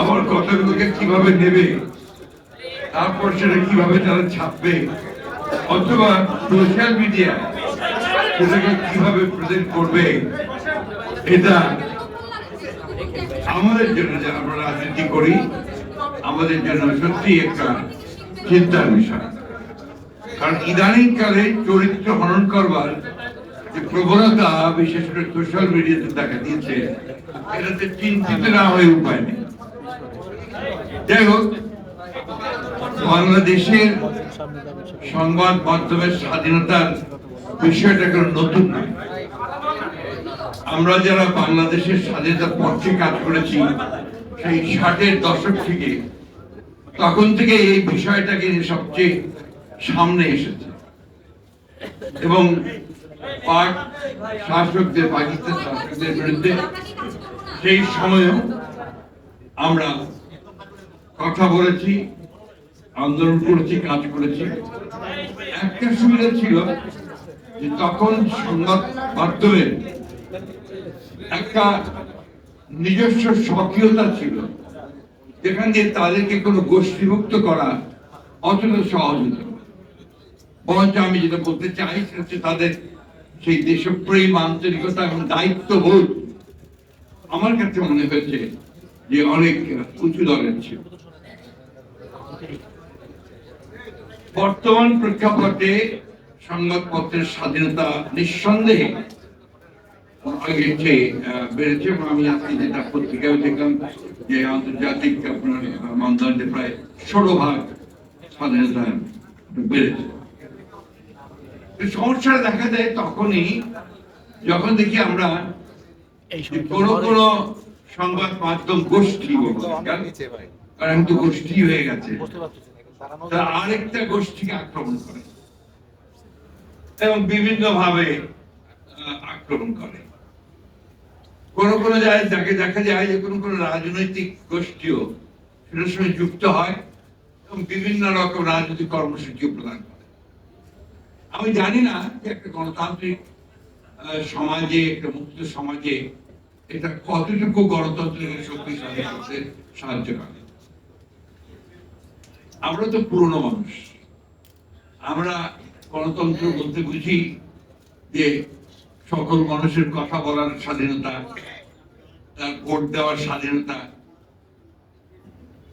আমার কথাগুলোকে কীভাবে নেবে, তারপর সেটা কীভাবে তারা ছাপবে, অথবা সোশ্যাল মিডিয়া সেটাকে কীভাবে প্রেজেন্ট করবে, এটা আমাদের জন্য যারা আমরা রাজনীতি করি, আমাদের জন্য সত্যি একটা চিন্তার বিষয়। কারণ ইদানিং কালে চরিত্র হনন করবার যে প্রবণতা বিশেষ করে সোশ্যাল মিডিয়াতে দেখা দিয়েছে, এটাতে চিন্তিত না হয়ে উপায় নেই। যাই হোক, বাংলাদেশের সংবাদ মাধ্যমের স্বাধীনতার বিষয়টা কোনো নতুন নয়। আমরা যারা বাংলাদেশের স্বাধীনতার পক্ষে কাজ করেছি, সেই ষাটের দশক থেকে, তখন থেকে এই বিষয়টাকে সবচেয়ে সামনে এসেছে। এবং পাক শাসকদের, পাকিস্তান শাসকদের বিরুদ্ধে সেই সময়েও আমরা কথা বলেছি, আন্দোলন করেছি, কাজ করেছি। একটা সুবিধা ছিল যে তখন সংবাদ মাধ্যমের একটা নিজস্ব সক্রিয়তা ছিল, যেখান দিয়ে তাদেরকে কোনো গোষ্ঠীভুক্ত করা অতটা সহজ হতো। বরঞ্চ আমি যেটা বলতে চাই, সেটা হচ্ছে তাদের সেই দেশপ্রেম আন্তরিকতা এবং দায়িত্ববোধ আমার কাছে মনে হয়েছে যে অনেক উঁচু দরের ছিল। বর্তমান প্রেক্ষাপটে সংবাদপত্রের স্বাধীনতা নিঃসন্দেহে বেড়েছে এবং আমি আজকে যেটা পত্রিকায় দেখলাম যে আন্তর্জাতিক আপনার মানদণ্ডে প্রায় ষোলো ভাগ স্বাধীনতা বেড়েছে। তো সমস্যাটা দেখা দেয় তখনই যখন দেখি আমরা কোনো কোনো সংবাদ মাধ্যম গোষ্ঠী কারণ তো গোষ্ঠী হয়ে গেছে। আরেকটা গোষ্ঠীকে আক্রমণ করে এবং বিভিন্ন ভাবে আক্রমণ করে। কোন কোন জায়গায় যাকে দেখা যায় যে কোন কোন রাজনৈতিক গোষ্ঠীও সেটার সঙ্গে যুক্ত হয় এবং বিভিন্ন রকম রাজনৈতিক কর্মসূচি প্রদান করে। আমি জানি না, যে একটা গণতান্ত্রিক সমাজে, একটা মুক্ত সমাজে এটা কতটুকু গণতন্ত্রের শক্তিশালী করতে সাহায্য করে। আমরা তো পুরনো মানুষ। আমরা গণতন্ত্র বলতে বুঝি যে সকল মানুষের কথা বলার স্বাধীনতা, তার ভোট দেওয়ার স্বাধীনতা,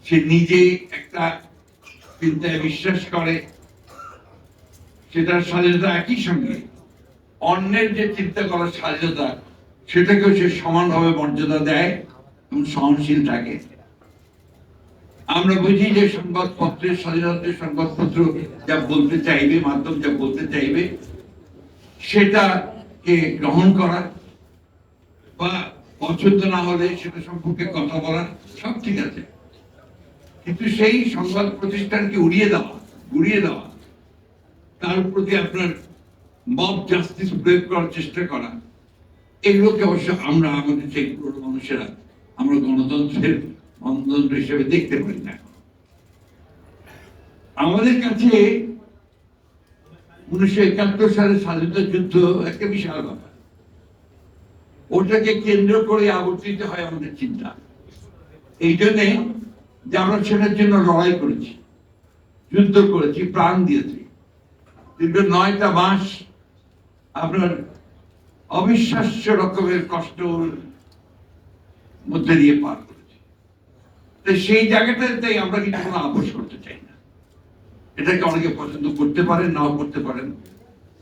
সে নিজে একটা চিন্তায় বিশ্বাস করে সেটার স্বাধীনতা একই সঙ্গে। অন্যের যে চিন্তা করার স্বাধীনতা সেটাকেও সে সমানভাবে মর্যাদা দেয় এবং সহনশীল থাকে। আমরা বুঝি যে সংবাদপত্রের স্বাধীনতা সংবাদপত্র যা বলতে চাইবে, মাধ্যম যা বলতে চাইবে। সেটাকে গ্রহণ করা বা পছন্দ না হলে সেটা সম্পর্কে কথা বলা সব ঠিক আছে। কিন্তু সেই সংবাদ প্রতিষ্ঠানকে উড়িয়ে দেওয়া উড়িয়ে দেওয়া তার প্রতি আপনার মব জাস্টিস প্রয়োগ করার চেষ্টা করা, এগুলোকে অবশ্য আমরা আমাদের পুরো মানুষেরা, আমরা গণতন্ত্রের গণতন্ত্র হিসেবে দেখতে পারি না। আমাদের কাছে উনিশশো একাত্তর সালে স্বাধীনতা যুদ্ধ একটা বিশাল ব্যাপার। ওটাকে কেন্দ্র করে আবর্তিত হয় আমাদের চিন্তা। এই জন্যে যে আমরা সেটার জন্য লড়াই করেছি, যুদ্ধ করেছি, প্রাণ দিয়েছি। দীর্ঘ নয়টা মাস আপনার অবিশ্বাস্য রকমের কষ্ট মধ্যে দিয়ে পার করেছি। তো সেই জায়গাটাতেই আমরা কিন্তু কোনো আপোষ করতে চাই না? এটাকে অনেকে পছন্দ করতে পারেন, নাও করতে পারেন।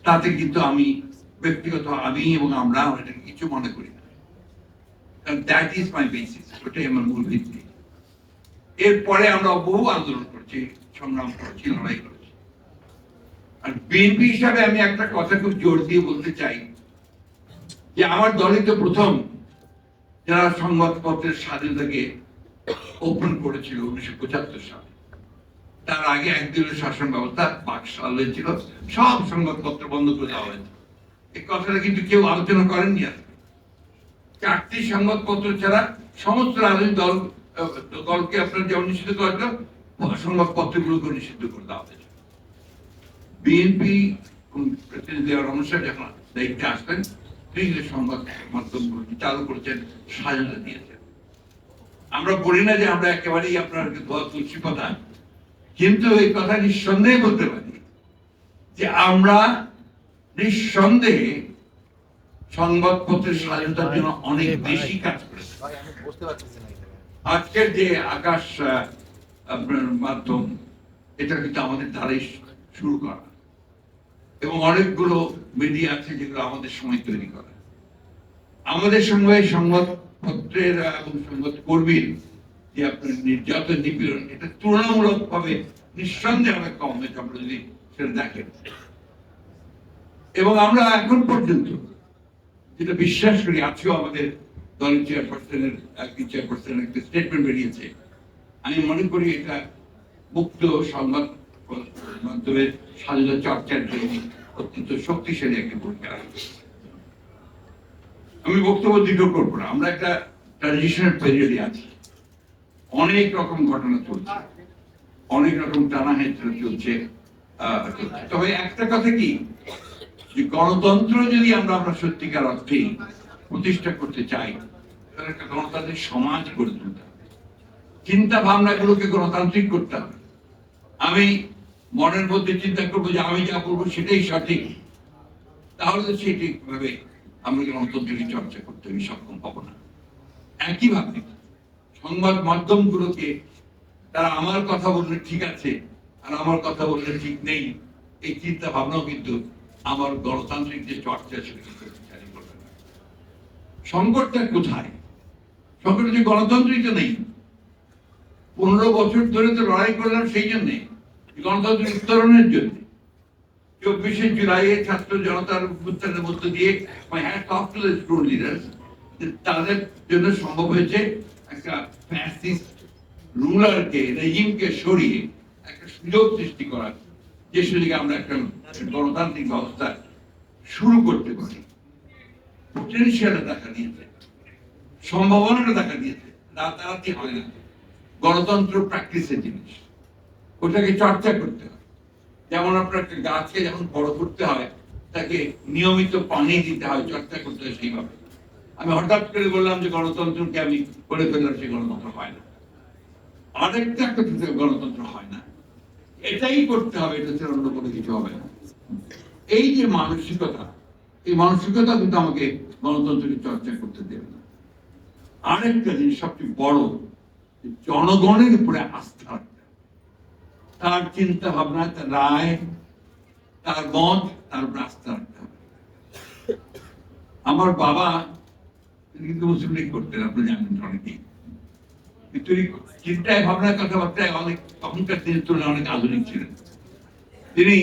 তাতে কিন্তু আমি ব্যক্তিগত আমি এবং আমরা এটাকে কিছু মনে করি না। কারণ দ্যাট ইজ মাই বেসিস ওটাই আমার মূল ভিত্তি। এরপরে আমরা বহু আন্দোলন করছি, সংগ্রাম করছি, লড়াই করছি। আর বিএনপি হিসাবে আমি একটা কথা খুব জোর দিয়ে বলতে চাই যে আমার দলই তো প্রথম যারা সংবাদপত্রের স্বাধীনতাকে ওপেন করেছিল উনিশশো পঁচাত্তর সালে। তার আগে একদিনের শাসন ব্যবস্থা বাকশাল হয়েছিল, সব সংবাদপত্র বন্ধ করে দেওয়া হয়েছে। এই কথাটা কিন্তু কেউ আলোচনা করেননি আর চারটি সংবাদপত্র ছাড়া সমস্ত রাজনৈতিক দল, দলকে আপনার যেমন নিষিদ্ধ করা সংবাদপত্রগুলোকে নিষিদ্ধ করে দেওয়া হয়েছে। বিএনপি জিয়া রহমান সাহেব যখন দায়িত্বে আসলেন আপনি যে সংবাদ মাধ্যম চালু করেছেন স্বাধীনতা দিয়েছেন। আমরা বলি না যে আমরা একেবারেই আপনার ধোয়া তুলসী পাতা কিন্তু এই কথা নিঃসন্দেহে বলতে পারি যে আমরা নিঃসন্দেহে সংবাদপত্রের স্বাধীনতার জন্য অনেক বেশি কাজ করেছি। আজকের যে আকাশ আপনার মাধ্যম এটা কিন্তু আমাদের দ্বারাই শুরু করা। এবং অনেকগুলো মিডিয়া আছে যেগুলো আমাদের সময় তৈরি করা। আমাদের সঙ্গে সংবাদপত্রের এবং সংবাদ কর্মীর যে আপনার নির্যাতন নিপীড়ন, এটা তুলনামূলক ভাবে নিঃসন্দেহে অনেক কম হয়েছে, আমরা যদি সেটা দেখেন। এবং আমরা এখন পর্যন্ত যেটা বিশ্বাস করি, আজকেও আমাদের দলের চেয়ারপারসনের একটি চেয়ারপারসনের একটা স্টেটমেন্ট বেরিয়েছে। আমি মনে করি এটা মুক্ত সংবাদ মাধ্যমের স্বাধীনতা চর্চার জন্য অত্যন্ত শক্তিশালী একটা ভূমিকা আমি বক্তব্য দীর্ঘ করব না। আমরা একটা পিরিয়ডে আছি। অনেক রকম ঘটনা চলছে। অনেক রকম টানা হেঁচড়া চলছে। তবে একটা কথা কি? যে গণতন্ত্র যদি আমরা আমরা সত্যিকার অর্থেই প্রতিষ্ঠা করতে চাই, তাহলে একটা গণতান্ত্রিক সমাজ গড়ে তুলতে হবে। চিন্তা ভাবনাগুলোকে গণতান্ত্রিক করতে হবে। আমি মনের মধ্যে চিন্তা করব যে আমি যা করব সেটাই সঠিক। তাহলে তো সেটি ভাবে আমরা গণতন্ত্রের চর্চা করতে আমি সক্ষম হব না। একইভাবে সংবাদ মাধ্যমগুলোকে তারা আমার কথা বললে ঠিক আছে, আর আমার কথা বললে ঠিক নেই, এই চিন্তা ভাবনাও কিন্তু আমার গণতান্ত্রিক যে চর্চা সংকটটা কোথায়? সংকট যে গণতন্ত্রই তো নেই। পনেরো বছর ধরে তো লড়াই করলাম সেই জন্যে। গণতন্ত্র উত্তরণের জন্য। চব্বিশে জুলাইয়ে ছাত্র জনতার উত্থানের মধ্য দিয়ে তাদের জন্য সম্ভব হয়েছে একটা ফ্যাসিস্ট রুলারকে রেজিমকে সরিয়ে একটা সুযোগ সৃষ্টি করার। যে সুযোগে আমরা একটা গণতান্ত্রিক ব্যবস্থা শুরু করতে পারি। পটেনশিয়ালটা দেখা দিয়েছে। সম্ভাবনাটা দেখা দিয়েছে। রাতারাতি হয় না। গণতন্ত্র প্র্যাকটিসের জিনিস। ওটাকে চর্চা করতে হয়। যেমন আপনার একটা গাছকে যখন বড় করতে হয়, তাকে নিয়মিত পানি দিতে হয়, চর্চা করতে হয় সেইভাবে। আমি হঠাৎ করে বললাম যে, গণতন্ত্রকে আমি করে ফেললাম সেই গণতন্ত্র হয় না। আরেকটা একটা গণতন্ত্র হয় না। এটাই করতে হবে, এটা ছাড়া অন্য কোনো কিছু হবে না। এই যে মানসিকতা, এই মানসিকতা কিন্তু আমাকে গণতন্ত্রকে চর্চা করতে দেবে না। আরেকটা জিনিস সবচেয়ে বড় জনগণের উপরে আস্থা রাখতে। তার চিন্তা ভাবনা তার রায়, তার মত, তার হবে আমার বাবা কিন্তু মুসলিম লীগ করতেন, আপনি জানেন অনেকেই। কিন্তু চিন্তায় ভাবনায় কথাবার্তায় অনেক তখনকার দিনের তুলনায় অনেক আধুনিক ছিলেন। তিনি